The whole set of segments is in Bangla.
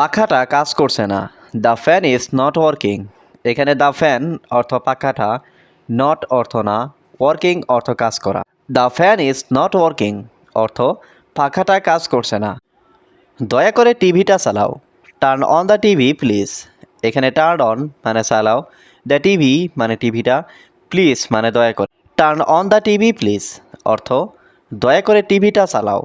পাখাটা কাজ করছে না। The fan is not working এখানে দ্য ফ্যান অর্থ পাখাটা নট অর্থ না ওয়ার্কিং অর্থ কাজ করা। The fan is not working অর্থ পাখাটা কাজ করছে না। দয়া করে টিভিটা চালাও। Turn on the TV please এখানে টার্ন অন মানে চালাও। দ্য টিভি মানে টিভিটা প্লিজ মানে দয়া করে। Turn on the TV please অর্থ দয়া করে টিভিটা চালাও।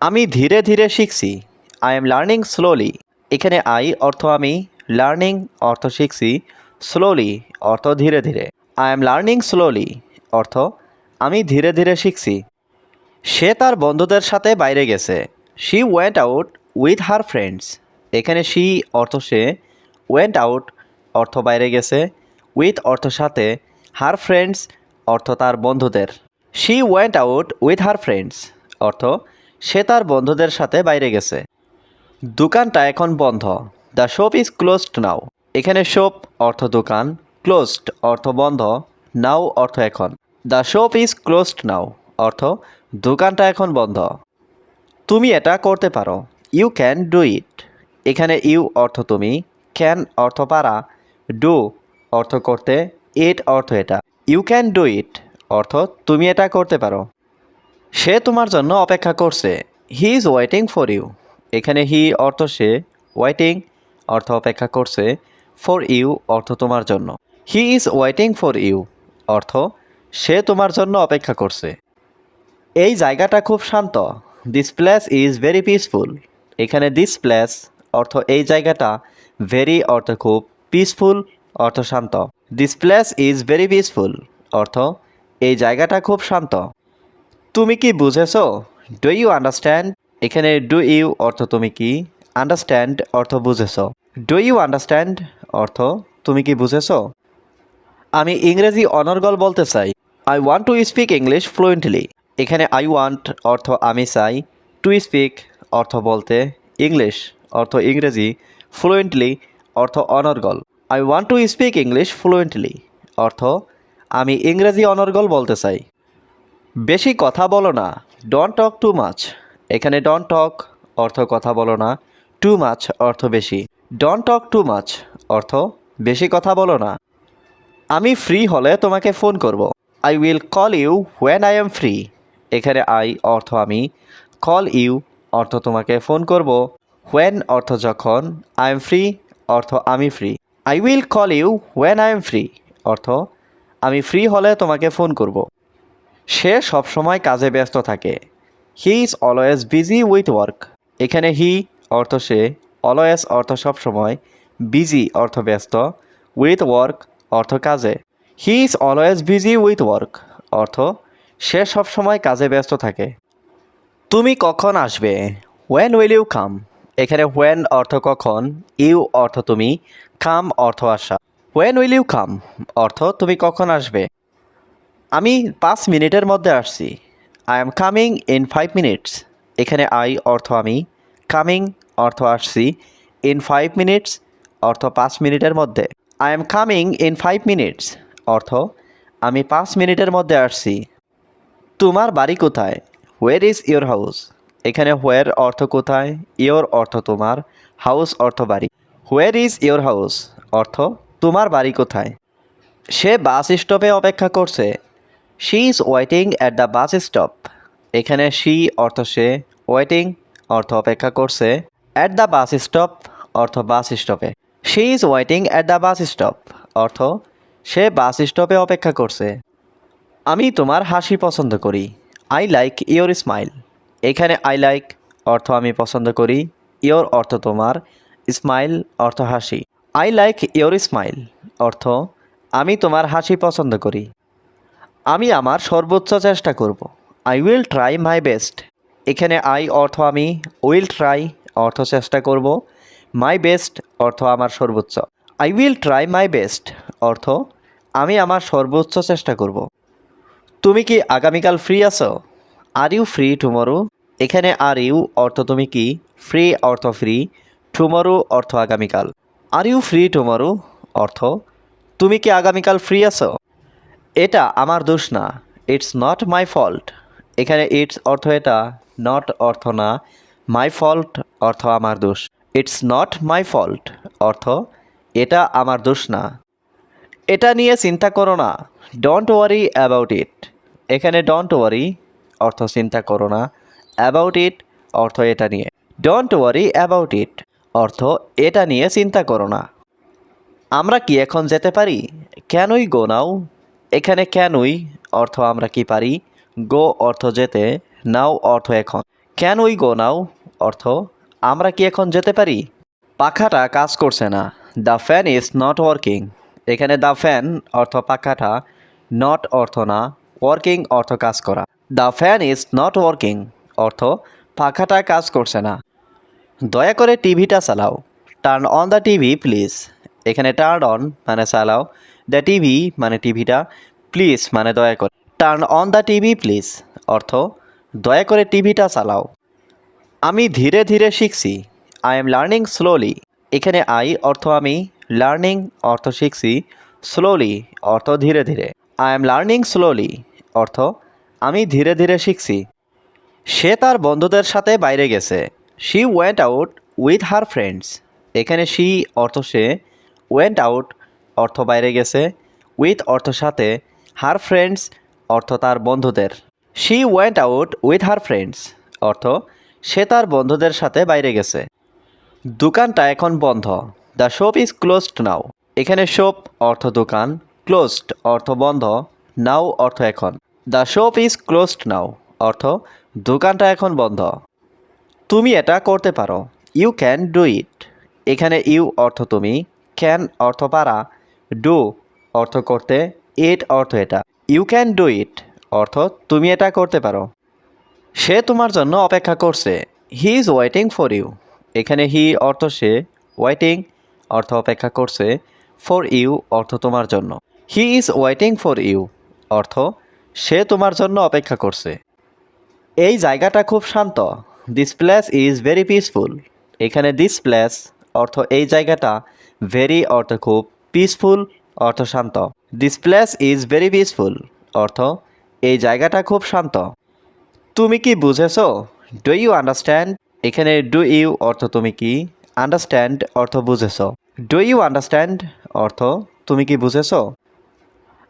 আমি ধীরে ধীরে শিখছি। আই এম লার্নিং স্লোলি এখানে আই অর্থ আমি লার্নিং অর্থ শিখছি স্লোলি অর্থ ধীরে ধীরে। আই এম লার্নিং স্লোলি অর্থ আমি ধীরে ধীরে শিখছি। সে তার বন্ধুদের সাথে বাইরে গেছে। She went out with her friends এখানে শি অর্থ সে ওয়েন্ট আউট অর্থ বাইরে গেছে। উইথ অর্থ সাথে। হার ফ্রেন্ডস অর্থ তার বন্ধুদের। She went out with her friends অর্থ সে তার বন্ধুদের সাথে বাইরে গেছে। দোকানটা এখন বন্ধ। The shop is closed now এখানে শপ অর্থ দোকান ক্লোজড অর্থ বন্ধ নাও অর্থ এখন। The shop is closed now অর্থ দোকানটা এখন বন্ধ। তুমি এটা করতে পারো। ইউ ক্যান ডু ইট এখানে ইউ অর্থ তুমি ক্যান অর্থ পারা। ডু অর্থ করতে ইট অর্থ এটা। ইউ ক্যান ডু ইট অর্থ তুমি এটা করতে পারো। সে তোমার জন্য অপেক্ষা করছে। He is waiting for you এখানে হি অর্থ সে ওয়েটিং অর্থ অপেক্ষা করছে ফর ইউ অর্থ তোমার জন্য। He is waiting for you অর্থ সে তোমার জন্য অপেক্ষা করছে। এই জায়গাটা খুব শান্ত। This place is very peaceful এখানে দিস প্লেস অর্থ এই জায়গাটা ভেরি অর্থ খুব পিসফুল অর্থ শান্ত। This place is very peaceful অর্থ এই জায়গাটা খুব শান্ত। তুমি কি বুঝেছ? ডু ইউ আন্ডারস্ট্যান্ড এখানে ডু ইউ অর্থ তুমি কি? আন্ডারস্ট্যান্ড অর্থ বুঝেছ। ডু ইউ আন্ডারস্ট্যান্ড অর্থ তুমি কি বুঝেছ? আমি ইংরেজি অনর্গল বলতে চাই। I want to speak English fluently এখানে আই ওয়ান্ট অর্থ আমি চাই। টু স্পিক অর্থ বলতে ইংলিশ অর্থ ইংরেজি ফ্লুয়েন্টলি অর্থ অনর্গল। I want to speak English fluently অর্থ আমি ইংরেজি অনর্গল বলতে চাই। বেশি কথা বলো না। ডোন্ট টক টু মাচ এখানে ডন টক অর্থ কথা বলো না টু মাছ অর্থ বেশি। ডন টক টু মাছ অর্থ বেশি কথা বলো না। আমি ফ্রি হলে তোমাকে ফোন করব। I will call you when I am free এখানে আই অর্থ আমি কল ইউ অর্থ তোমাকে ফোন করব। হোয়েন অর্থ যখন আই এম ফ্রি অর্থ আমি free I will call you when I am free অর্থ আমি ফ্রি হলে তোমাকে ফোন করব। সে সবসময় কাজে ব্যস্ত থাকে। He is always busy with work এখানে হি অর্থ সে অলওয়েজ অর্থ সবসময় বিজি অর্থ ব্যস্ত উইথ ওয়ার্ক অর্থ কাজে। He is always busy with work অর্থ সে সবসময় কাজে ব্যস্ত থাকে। তুমি কখন আসবে? ওয়েন উইল ইউ কাম এখানে ওয়েন অর্থ কখন ইউ অর্থ তুমি কাম অর্থ আসা। হোয়েন উইল ইউ কাম অর্থ তুমি কখন আসবে? আমি পাঁচ মিনিটের মধ্যে আসছি। I am coming in five minutes এখানে আই অর্থ আমি। কামিং অর্থ আসছি। ইন ফাইভ মিনিটস অর্থ পাঁচ মিনিটের মধ্যে। I am coming in five minutes অর্থ আমি পাঁচ মিনিটের মধ্যে আসছি। তোমার বাড়ি কোথায়? হোয়ার ইজ ইয়োর হাউস এখানে হোয়ার অর্থ কোথায়? ইয়োর অর্থ তোমার। হাউস অর্থ বাড়ি। হোয়ার ইজ ইয়োর হাউস অর্থ তোমার বাড়ি কোথায়? সে বাস স্টপে অপেক্ষা করছে। She is waiting at the bus stop এখানে শি অর্থ সে ওয়েটিং অর্থ অপেক্ষা করছে। অ্যাট দ্য বাস স্টপ অর্থ bus স্টপে she is waiting at the bus stop অর্থ সে বাস স্টপে অপেক্ষা করছে। আমি তোমার হাসি পছন্দ করি। আই লাইক ইয়োর স্মাইল এখানে আই লাইক অর্থ আমি পছন্দ করি। ইয়োর অর্থ তোমার। স্মাইল অর্থ হাসি। আই লাইক ইয়োর স্মাইল অর্থ আমি তোমার হাসি পছন্দ করি। আমি আমার সর্বোচ্চ চেষ্টা করব। I will try my best এখানে আই অর্থ আমি উইল ট্রাই অর্থ চেষ্টা করব। মাই বেস্ট অর্থ আমার সর্বোচ্চ। I will try my best অর্থ আমি আমার সর্বোচ্চ চেষ্টা করব। তুমি কি আগামীকাল ফ্রি আছো? আর ইউ ফ্রি টুমরো এখানে আর ইউ অর্থ তুমি কি? ফ্রি অর্থ ফ্রি টুমরো অর্থ আগামীকাল। আর ইউ ফ্রি টুমরো অর্থ, তুমি কি আগামীকাল ফ্রি আছো? এটা আমার দোষ না। ইটস নট মাই ফল্ট এখানে ইটস অর্থ এটা নট অর্থ না। মাই ফল্ট অর্থ আমার দোষ। ইটস নট মাই ফল্ট অর্থ এটা আমার দোষ না। এটা নিয়ে চিন্তা করো না। ডোন্ট ওয়ারি অ্যাবাউট ইট এখানে ডোন্ট ওয়ারি অর্থ চিন্তা করো না। অ্যাবাউট ইট অর্থ এটা নিয়ে। ডোন্ট ওয়ারি অ্যাবাউট ইট অর্থ এটা নিয়ে চিন্তা করো না। আমরা কি এখন যেতে পারি? কেনই গো নাও এখানে কেনই অর্থ আমরা কি পারি? গো অর্থ যেতে, নাও অর্থ এখন। কেনই গো নাও অর্থ আমরা কি এখন যেতে পারি? পাখাটা কাজ করছে না। The fan is not working. এখানে দ্য ফ্যান অর্থ পাখাটা, নট অর্থ না, ওয়ার্কিং অর্থ কাজ করা। The fan is not working অর্থ পাখাটা কাজ করছে না। দয়া করে টিভিটা চালাও। Turn on the TV, please. এখানে টার্ন অন মানে চালাও। দ্য টিভি মানে টিভিটা, প্লিজ মানে দয়া করে। Turn on the TV, please. অর্থ, দয়া করে টিভিটা চালাও। আমি ধীরে ধীরে শিখছি। আই এম লার্নিং স্লোলি এখানে আই অর্থ আমি লার্নিং অর্থ শিখছি স্লোলি অর্থ ধীরে ধীরে। আই এম লার্নিং স্লোলি অর্থ, আমি ধীরে ধীরে শিখছি। সে তার বন্ধুদের সাথে বাইরে গেছে। She went out with her friends এখানে শি অর্থ সে ওয়েন্ট আউট অর্থ বাইরে গেছে, উইথ অর্থ সাথে হার ফ্রেন্ডস, অর্থ তার বন্ধুদের। She went out with her friends, অর্থ সে তার বন্ধুদের সাথে বাইরে গেছে। দোকানটা এখন বন্ধ। The shop is closed now. এখানে শপ, অর্থ দোকান, ক্লোজড, অর্থ বন্ধ, নাও, অর্থ এখন। The shop is closed now, অর্থ দোকানটা এখন বন্ধ। তুমি এটা করতে পারো। You can do it. এখানে ইউ, অর্থ তুমি, ক্যান, অর্থ পারা ডু অর্থ করতে, ইট অর্থ এটা। ইউ ক্যান ডু ইট অর্থ তুমি এটা করতে পারো। সে তোমার জন্য অপেক্ষা করছে। He is waiting for you. এখানে হি অর্থ সে ওয়েটিং অর্থ অপেক্ষা করছে, ফর ইউ অর্থ তোমার জন্য। He is waiting for you অর্থ সে তোমার জন্য অপেক্ষা করছে। এই জায়গাটা খুব শান্ত। This place is very peaceful এখানে দিস প্লেস অর্থ এই জায়গাটা ভেরি অর্থ খুব পিসফুল অর্থ শান্ত। This place is very peaceful অর্থ, এই জায়গাটা খুব শান্ত। তুমি কি বুঝেছ? ডু ইউ আন্ডারস্ট্যান্ড এখানে ডু ইউ অর্থ তুমি কি? আন্ডারস্ট্যান্ড অর্থ বুঝেছ। ডু ইউ আন্ডারস্ট্যান্ড অর্থ, তুমি কি বুঝেছ?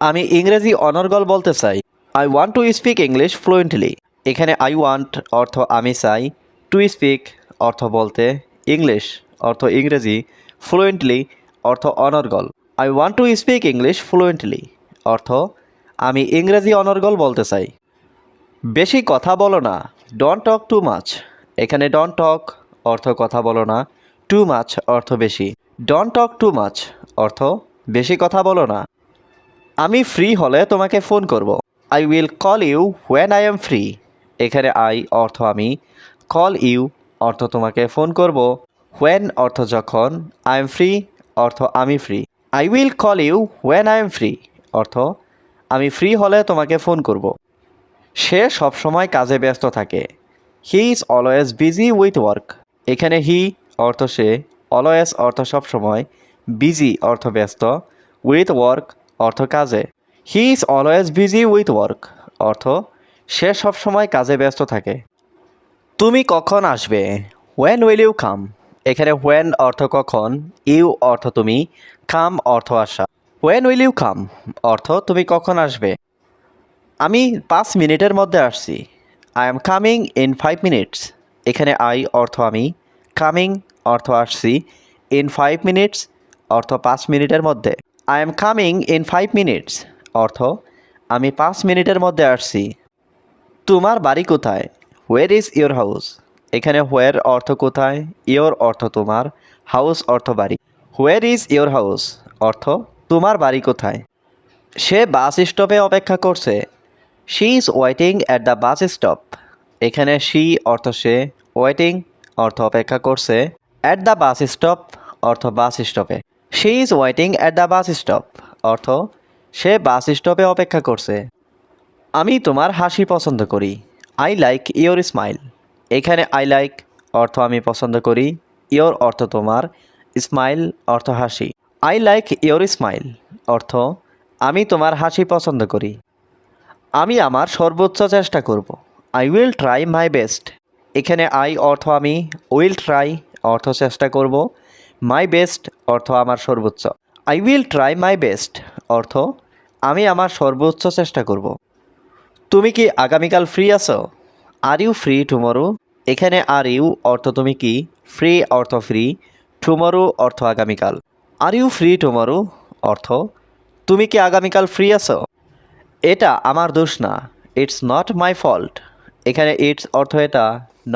আমি ইংরেজি অনর্গল বলতে চাই। I want to speak English fluently এখানে আই ওয়ান্ট অর্থ আমি চাই। টু স্পিক অর্থ বলতে ইংলিশ অর্থ ইংরেজি ফ্লুয়েন্টলি অর্থ অনর্গল। I want to speak English fluently অর্থ, আমি ইংরেজি অনর্গল বলতে চাই। বেশি কথা বলো না ডোন্ট টক টু মাছ এখানে ডোন্ট টক অর্থ কথা বলো না। টু মাছ অর্থ বেশি। ডোন্ট টক টু মাছ অর্থ, বেশি কথা বলো না। আমি ফ্রি হলে তোমাকে ফোন করব। I will call you when I am free এখানে আই অর্থ আমি। কল ইউ অর্থ তোমাকে ফোন করব। হোয়েন অর্থ যখন। আই এম ফ্রি অর্থ আমি free I will call you when I am free অর্থ আমি ফ্রি হলে তোমাকে ফোন করব। সে সবসময় কাজে ব্যস্ত থাকে। He is always busy with work এখানে হি অর্থ সে অলওয়েজ অর্থ সবসময় বিজি অর্থ ব্যস্ত উইথ ওয়ার্ক অর্থ কাজে। He is always busy with work অর্থ সে সবসময় কাজে ব্যস্ত থাকে। তুমি কখন আসবে? হোয়েন উইল ইউ কাম এখানে হোয়েন অর্থ কখন ইউ অর্থ তুমি কাম অর্থ আসা। হোয়েন উইল ইউ কাম অর্থ তুমি কখন আসবে। আমি পাঁচ মিনিটের মধ্যে আসছি। I am coming in five minutes এখানে আই অর্থ আমি কামিং অর্থ আসছি ইন ফাইভ মিনিটস অর্থ পাঁচ মিনিটের মধ্যে। I am coming in five minutes অর্থ, আমি পাঁচ মিনিটের মধ্যে আসছি। তোমার বাড়ি কোথায়? হোয়ার ইজ ইয়োর হাউস এখানে হোয়ার অর্থ কোথায় ইয়োর অর্থ তোমার হাউস অর্থ বাড়ি। হোয়ার ইজ ইয়োর হাউস অর্থ তোমার বাড়ি কোথায়। সে বাস স্টপে অপেক্ষা করছে। She is waiting at the bus stop এখানে শি অর্থ সে ওয়েটিং অর্থ অপেক্ষা করছে অ্যাট দ্য বাস স্টপ অর্থ bus স্টপে she is waiting at the bus stop অর্থ সে বাস স্টপে অপেক্ষা করছে। আমি তোমার হাসি পছন্দ করি। আই লাইক ইয়োর স্মাইল এখানে আই লাইক অর্থ আমি পছন্দ করি ইয়োর অর্থ তোমার স্মাইল অর্থ হাসি। আই লাইক ইয়োর স্মাইল অর্থ, আমি তোমার হাসি পছন্দ করি। আমি আমার সর্বোচ্চ চেষ্টা করব। I will try my best এখানে আই অর্থ আমি উইল ট্রাই অর্থ চেষ্টা করব। মাই বেস্ট অর্থ আমার সর্বোচ্চ। I will try my best অর্থ, আমি আমার সর্বোচ্চ চেষ্টা করব। তুমি কি আগামীকাল ফ্রি আছো? আর ইউ ফ্রি টুমরো এখানে আর ইউ অর্থ তুমি কি? ফ্রি অর্থ ফ্রি টুমরো অর্থ আগামীকাল। আর ইউ ফ্রি টুমরো অর্থ, তুমি কি আগামীকাল ফ্রি আছো? এটা আমার দোষ না ইটস নট মাই ফল্ট এখানে ইটস অর্থ এটা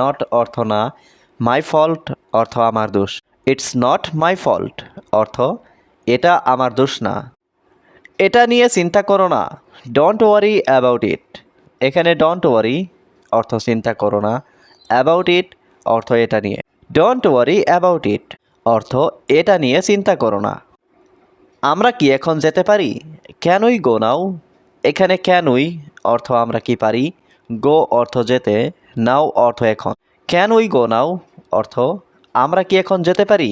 নট অর্থ না মাই ফল্ট অর্থ আমার দোষ। ইটস নট মাই ফল্ট অর্থ, এটা আমার দোষ না। এটা নিয়ে চিন্তা করো না ডোন্ট ওয়ারি অ্যাবাউট ইট এখানে ডোন্ট ওয়ারি অর্থ চিন্তা করো না। অ্যাবাউট ইট অর্থ এটা নিয়ে। ডোন্ট ওয়ারি অ্যাবাউট ইট অর্থ এটা নিয়ে চিন্তা করো না। আমরা কি এখন যেতে পারি? কেনই গো নাও এখানে কেনই অর্থ আমরা কি পারি? গো অর্থ যেতে। নাও অর্থ এখন। কেনই গো নাও অর্থ আমরা কি এখন যেতে পারি?